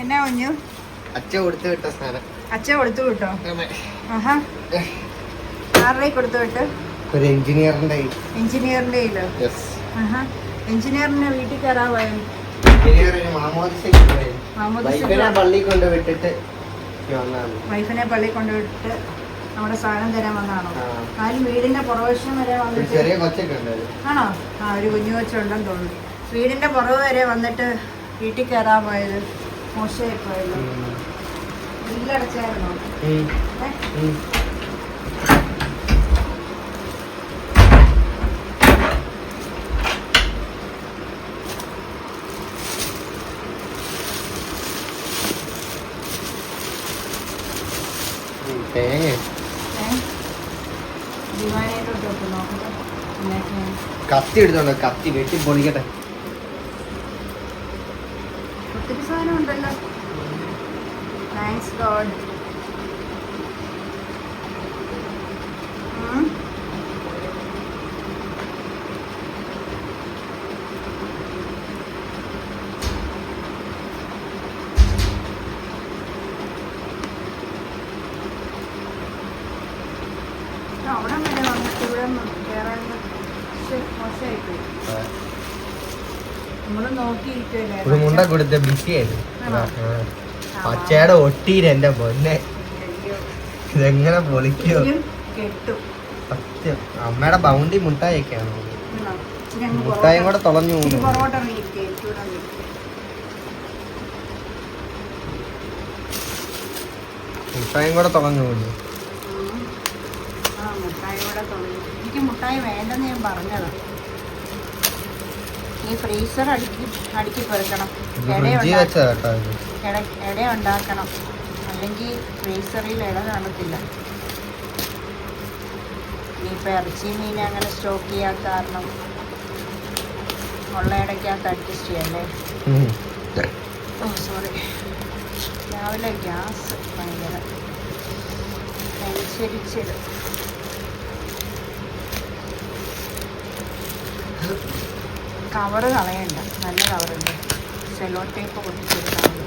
എന്നാ കുഞ്ഞു? അച്ഛ കൊടുത്തു വിട്ട സാധനം. അച്ഛ കൊടുത്തു വിട്ടോ? ആഹാ. ആരുടെ കൊടുത്തു വിട്ട്? ഒരു എഞ്ചിനീയറിന്റെ എഞ്ചിനീയറിന്റെ കയ്യിലോ? ആഹാ. എഞ്ചിനീയറിന്റെ വീട്ടിൽ കയറാവായോ പള്ളി കൊണ്ട് വിട്ടിട്ട് വന്നതാണ്. വൈഫിനെ പള്ളി കൊണ്ടുവിട്ട് നമ്മുടെ സാധനം തരാൻ വന്നാണോ. ആരും വീടിന്റെ പുറവശം വരെ വന്നിട്ട് ആണോ? ആ ഒരു കുഞ്ഞു കൊച്ചുണ്ടെന്ന് തോന്നുന്നു. വീടിന്റെ പുറവ് വരെ വന്നിട്ട് വീട്ടിൽ കയറാൻ പോയത്. മോശമായി പോയല്ലോ ബില്ലടച്ചായിരുന്നോ കത്തി എടുത്തോണ്ട് കത്തി വെട്ടി പൊളിക്കട്ടെ ഒത്തിരി സാധനം ഉണ്ടല്ലോ. താങ്ക്സ് ഗോഡ് അവിടെ വന്നിട്ട് ഇവിടെ കയറാൻ മോശമായിപ്പോയി. ഒരു മുണ്ട കൊടുത്ത ബിസി ആയിരുന്നു. പച്ചയുടെ ഒട്ടീര് എന്റെ പൊന്നെ? ഇതെങ്ങനെ പൊളിക്കോ? സത്യം. അമ്മയുടെ ബൗണ്ടി മുട്ടായൊക്കെയാണ് അങ്ങ് മുട്ടായും കൂടെ തുളഞ്ഞു പോകുന്നു. മുട്ടായും കൂടെ തുളഞ്ഞു പോകുന്നു. മുട്ടായി കൂടെ തുടങ്ങി എനിക്ക് മുട്ടായി വേണ്ടെന്ന് ഞാൻ പറഞ്ഞതാ. ഈ ഫ്രീസർ അടുക്കി അടുക്കി പെറുക്കണം ഇട ഉണ്ടാക്കണം. അല്ലെങ്കിൽ ഫ്രീസറിൽ ഇട കാണത്തില്ല. ഇനിയിപ്പോൾ ഇറച്ചി മീൻ അങ്ങനെ സ്റ്റോക്ക് ചെയ്യാൻ കാരണം ഉള്ള ഇടയ്ക്കകത്ത് അഡ്ജസ്റ്റ് ചെയ്യല്ലേ? ഓ സോറി രാവിലെ ഗ്യാസ് ഭയങ്കര. അനുസരിച്ചിട് കവറ് കളയണ്ട. നല്ല കവറുണ്ട്. സെലോ ടേപ്പ് പൊട്ടിച്ചെടുത്താൽ മതി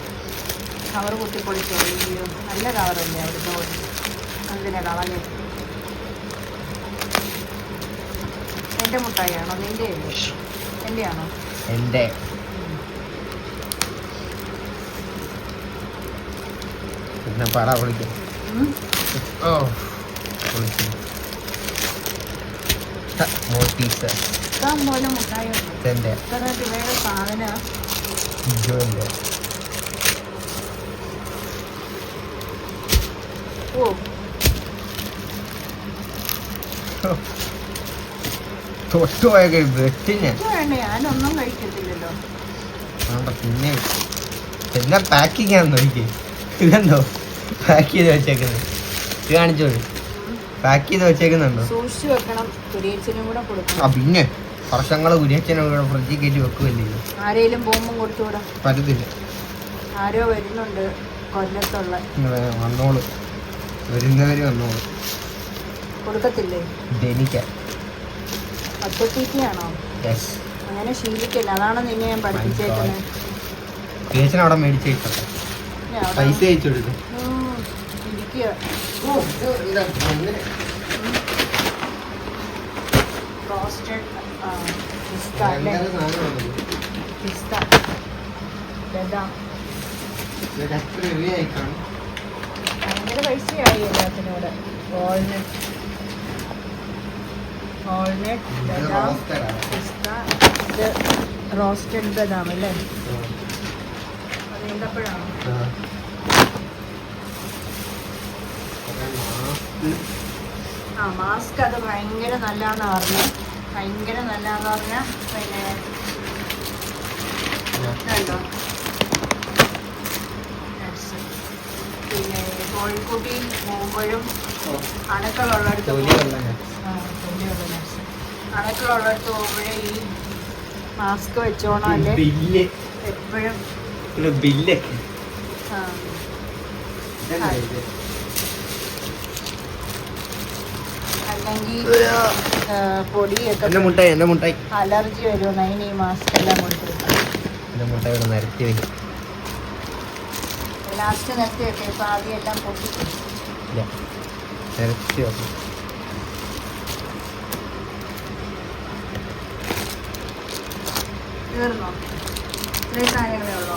കവർ കുത്തിപ്പൊളിച്ചോ അയ്യോ നല്ല കവറല്ലേ അവിടുന്ന് അതിനെ കളഞ്ഞു? എന്റെ മുട്ടായിയാണോ? നിന്റെ എന്റെ ആണോ എന്റെ പിന്നെ പറ വിളിക്കും? ഓ വിളിക്കും. മോട്ടീസ് ഇഷ്ടം പോലെ മുട്ടായി ഉണ്ട് ഇതെന്റെ ഇത്ര രൂപയുടെ സാധനം. ഇജോന്റെ ഓ. വെട്ടിന് ഞാനൊന്നും കഴിക്കത്തില്ലല്ലോ. പിന്നെ പിന്നെ പാക്കിംഗ് ആണെന്ന് നോക്കി ഇതെന്തോ? പാക്ക് ചെയ്ത് വെച്ചേക്കുന്നത് ഇത് കാണിച്ചോളൂ. പാക്ക് ചെയ്ത് വെച്ചേക്കുന്നുണ്ടോ? സൂക്ഷിച്ചു വെക്കണം. ആ കൊടുക്കണം. പിന്നെ വർഷങ്ങൾ കുരിയച്ചനെ കൂടെ ഫ്രിഡ്ജിൽ കയറ്റി വെക്കുമല്ലേ ആരെങ്കിലും ബോംബും കൊടുത്തുവിടാ. പറ്റത്തില്ല. ആരോ വരുന്നുണ്ട് കൊല്ലത്തുള്ള. വന്നോളൂ. വരുന്നവര് വന്നോളൂ. കൊടുക്കത്തില്ലേ? ഒറ്റത്തീറ്റിയാണോ യെസ് അങ്ങനെ ശീലിക്കല്ല. അതാണ് നിന്നെ ഞാൻ പഠിപ്പിച്ചേക്കുന്നത് അവിടെ മേടിച്ച് വെച്ചോട്ടെ പൈസ അയച്ചു കൊടുക്കും. ഇരിക്കുക. റോസ്റ്റഡ് പിസ്ത അല്ലേ പിസ്ത ബദാം ഭയങ്കര പൈസയായി എല്ലാത്തിനൂടെ. വാൾനട്ട് വാൾനട്ട് ബദാം പിസ്ത ഇത് റോസ്റ്റഡ് ബദാം അല്ലേ? അത് ആ. മാസ്ക് അത് ഭയങ്കര നല്ലതാന്ന് പറഞ്ഞു ഭയങ്കര നല്ലതാന്ന് പറഞ്ഞാൽ പിന്നെ Nuts. പിന്നെ കോഴിക്കുട്ടി പോകുമ്പോഴും അണുക്കളുള്ളിടത്ത്. അണുക്കളുള്ളിടത്ത് പോകുമ്പോഴേ ഈ മാസ്ക് വെച്ചോണോ അല്ലേ? എപ്പോഴും. ബില്ലൊക്കെ. ആ, അല്ലെങ്കിൽ പൊടിയൊക്കെ എന്റെ മുട്ടായി എന്റെ മുട്ടായി. അലർജി വരുമെന്ന് അതിന് ഈ മാസ്ക് എല്ലാം കൊടുത്തിട്ട് എന്റെ മുട്ടായി ഇവിടെ നിരത്തി വയ്ക്കും ലാസ്റ്റ് നിരത്തി വെക്കാം ഇപ്പം ആദ്യം എല്ലാം പൊട്ടി നിരത്തി വെക്കണം തീർന്നോ? ഇത്രയും സാധനങ്ങളേ ഉള്ളൂ?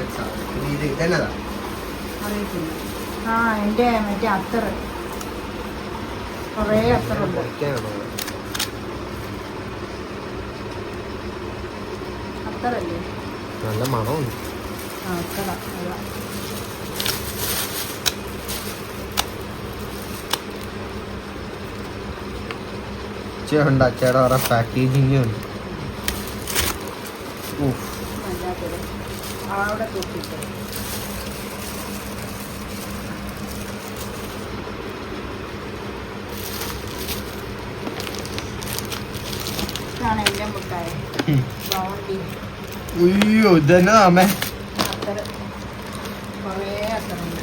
ആ ചൂടെല്ലാം കുത്തിപ്പൊളിക്കും ഇത് ഇതന്നതാ അറിയത്തില്ല ആ എന്റെ മറ്റേ അത്തർ. കുറേ അത്തറുണ്ട് അത്തറല്ലേ? നല്ല മണമുണ്ട് ആ അത്തറ. അതാ. ഉണ്ട്? അച്ചയുടെ കുറെ പാക്കേജിങ്ങും ഉണ്ട്. നല്ലാത്തത് അവിടെ തൂക്കിട്ട് ഇതാണ് എന്റെ മുട്ടായി. ബൗണ്ടി. ഉയ്യോ ഇതന്നെ അമ്മേ? അത്തറ് കുറേ അത്തറുണ്ട്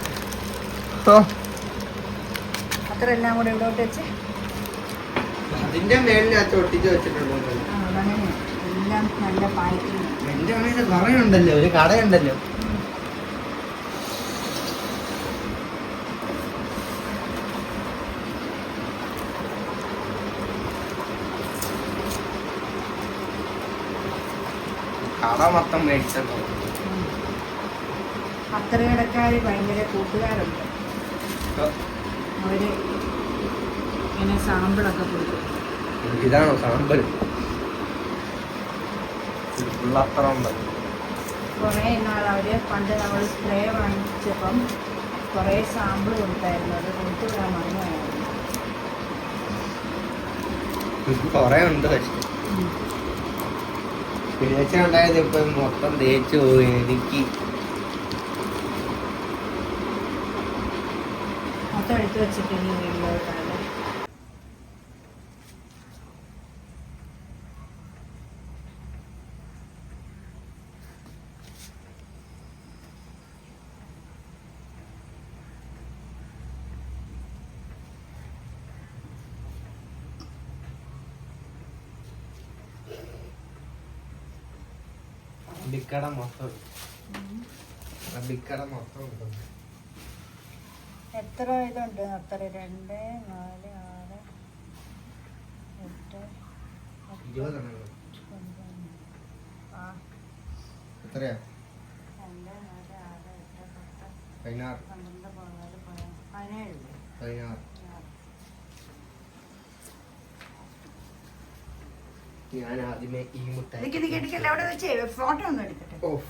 ഓ. അത്തറെല്ലാം കൂടെ ഇവിടോട്ട് വെച്ച്. അതിന്റെ മേളിൽ വെച്ചിട്ടുണ്ടോ? ആ അതങ്ങനെ എല്ലാം നല്ല പായ്ക്കിങ് എന്റെ അമ്മയുടെ പറയുണ്ടല്ലോ ഒരു കടയുണ്ടല്ലോ. കട മൊത്തം മേടിച്ചോ അത്തറകടക്കാർ ഭയങ്കര കൂട്ടുകാരുണ്ട്. അവർ ഇങ്ങനെ സാമ്പിളൊക്കെ കൊടുക്കും. ഇതാണോ സാമ്പൽ ഉണ്ട് കുറേ നാൾ അവർ പണ്ട് നമ്മൾ സ്പ്രേ വാങ്ങിച്ചപ്പം കുറേ സാമ്പിൾ കൊടുത്തായിരുന്നു. അത് കൊടുത്തു വിടാൻ മറന്നുപോയായിരുന്നു കുറേ ഉണ്ട് പക്ഷെ. പിഴച്ചുണ്ടായത് ഇപ്പൊ മൊത്തം തേച്ചു പോയി എനിക്ക് മൊത്തം എടുത്തു വെച്ചിട്ട് ഇനി വീട്ടിലോട്ടാണ് അബിക്കട മൊത്തം. അബിക്കട മൊത്തം എത്ര ഇതുണ്ട്? അത്ര രണ്ട് നാല് ആറ് എട്ട് ഇരുപതെണ്ണം എത്രയാ? പതിനാറ്. പതിനാറ് പതിനേഴ് പതിനാറ് ഞാൻ ആദ്യമേ ഈ മുട്ടായി ഫോട്ടോ ഒന്ന് എടുക്കട്ടെ ഓഫ്.